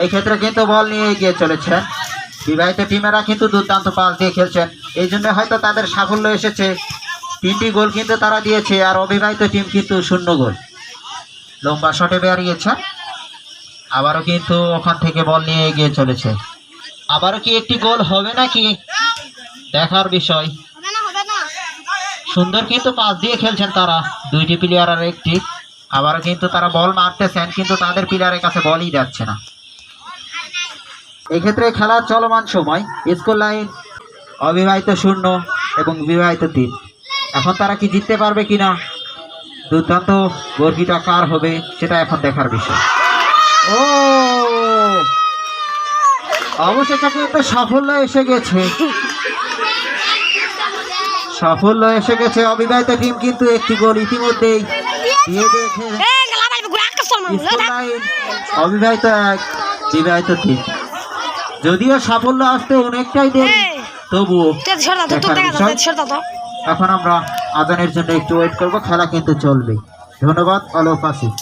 এই ক্ষেত্রে কিন্তু বল নিয়ে এগিয়ে চলেছেন। বিবাহিত টিমেরা কিন্তু দুর্দান্ত পাস দিয়ে খেলছেন। এই জন্য হয়তো তাদের সাফল্য এসেছে। তিনটি গোল কিন্তু তারা দিয়েছে আর অবিবাহিত টিম কিন্তু শূন্য গোল। লম্বা শটে বেরিয়েছেন আবারও কিন্তু ওখান থেকে বল নিয়ে এগিয়ে চলেছে। আবারও কি একটি গোল হবে নাকি? দেখার বিষয়। সুন্দর কিন্তু পাস দিয়ে খেলছেন তারা। দুইটি প্লেয়ার আর একটি। আবারও কিন্তু তারা বল মারতেছেন, কিন্তু তাদের প্লেয়ারের কাছে বলই যাচ্ছে না। এক্ষেত্রে খেলার চলমান সময় স্কুল লাইন অবিবাহিত শূন্য এবং বিবাহিত তিন। এখন তারা কি জিততে পারবে কি না দুর্দান্ত গর্বিটা কার হবে সেটা এখন দেখার বিষয়। ও! অবশেষে কিন্তু সাফল্য এসে গেছে। সাফল্য এসে গেছে অবিবাহিত টিম কিন্তু একটি গোল ইতিমধ্যেই দিয়ে দিয়েছে। অবিবাহিত এক বিবাহিত তিন। যদিও সাফল্য আসতে অনেকটাই দেরি তবুও এখন আমরা আদানের জন্য একটু ওয়েট করব খেলা কিন্তু চলবে ধন্যবাদ অলোক আসিফ